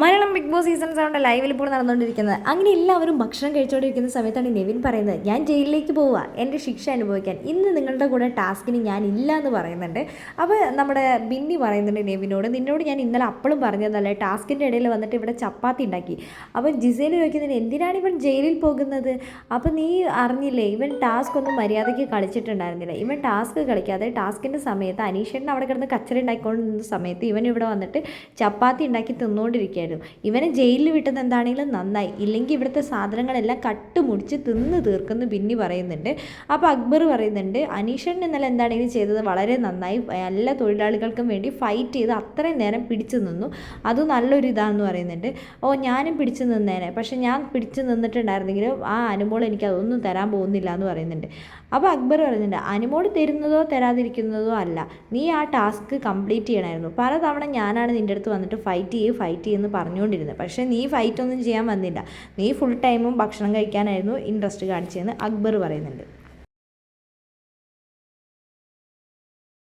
Malayalam big boss season സെവന്റെ ലൈവിൽ ഇപ്പോൾ നടന്നുകൊണ്ടിരിക്കുന്നത്. അങ്ങനെ എല്ലാവരും ഭക്ഷണം കഴിച്ചുകൊണ്ടിരിക്കുന്ന സമയത്താണ് നെവിൻ പറയുന്നത് ഞാൻ ജയിലിലേക്ക് പോവുക എന്റെ ശിക്ഷ അനുഭവിക്കാൻ. ഇന്ന് നിങ്ങളുടെ കൂടെ ടാസ്കിന് ഞാൻ ഇല്ല എന്ന് പറയുന്നുണ്ട്. അപ്പോൾ നമ്മുടെ ബിന്നി പറയുന്നുണ്ട് നെവിനോട് നിന്നോട് ഞാൻ ഇന്നലെ അപ്പോഴും പറഞ്ഞതല്ലേ ടാസ്കിന്റെ ഇടയിൽ വന്നിട്ട് ഇവിടെ ചപ്പാത്തി ഉണ്ടാക്കി. അപ്പോൾ ജിസേൽ ചോദിക്കുന്നതിന് എന്തിനാണ് ഇവൻ ജയിലിൽ പോകുന്നത്? അപ്പോൾ നീ അറിഞ്ഞില്ലേ ഇവൻ ടാസ്ക് ഒന്നും മര്യാദയ്ക്ക് കളിച്ചിട്ടുണ്ടായിരുന്നില്ല. ഇവൻ ടാസ്ക് കളിക്കാതെ ടാസ്കിന്റെ സമയത്ത് അനീഷേട്ടൻ അവിടെ കിടന്ന് കച്ചറ ഉണ്ടാക്കിക്കൊണ്ടിരുന്ന സമയത്ത് ഇവൻ ഇവിടെ വന്നിട്ട് ചപ്പാത്തി ഉണ്ടാക്കി തിന്നുകൊണ്ടിരിക്കുകയായിരുന്നു ഇവനെ ജയിലിൽ വിട്ടത് എന്താണെങ്കിലും നന്നായി. ഇല്ലെങ്കിൽ ഇവിടുത്തെ സാധനങ്ങളെല്ലാം കട്ടുമുടിച്ച് തിന്ന് തീർക്കുന്ന ബിന്നി പറയുന്നുണ്ട്. അപ്പോൾ അക്ബർ പറയുന്നുണ്ട് അനീഷൻ ഇന്നലെ എന്താണെങ്കിലും ചെയ്തത് വളരെ നന്നായി. എല്ലാ തൊഴിലാളികൾക്കും വേണ്ടി ഫൈറ്റ് ചെയ്ത് അത്രയും നേരം പിടിച്ചു നിന്നു. അത് നല്ലൊരു ഇതാണെന്ന് പറയുന്നുണ്ട്. ഓ ഞാനും പിടിച്ചു നിന്നേനെ. പക്ഷേ ഞാൻ പിടിച്ചു നിന്നിട്ടുണ്ടായിരുന്നെങ്കിലും ആ അനുമോൾ എനിക്ക് അതൊന്നും തരാൻ പോകുന്നില്ല എന്ന് പറയുന്നുണ്ട്. അപ്പോൾ അക്ബർ പറയുന്നുണ്ട് അനുമോൾ തരുന്നതോ തരാതിരിക്കുന്നതോ അല്ല. നീ ആ ടാസ്ക് കംപ്ലീറ്റ് ചെയ്യണമായിരുന്നു. പലതവണ ഞാനാണ് നിന്റെ അടുത്ത് വന്നിട്ട് ഫൈറ്റ് ചെയ്യും ഫൈറ്റ് ചെയ്യുമെന്ന് പറഞ്ഞുകൊണ്ടിരുന്നത് പക്ഷേ നീ ഫൈറ്റ് ഒന്നും ചെയ്യാൻ വന്നില്ല. നീ ഫുൾ ടൈമും ഭക്ഷണം കഴിക്കാനായിരുന്നു ഇൻട്രസ്റ്റ് കാണിച്ചതെന്ന് അക്ബർ പറയുന്നുണ്ട്.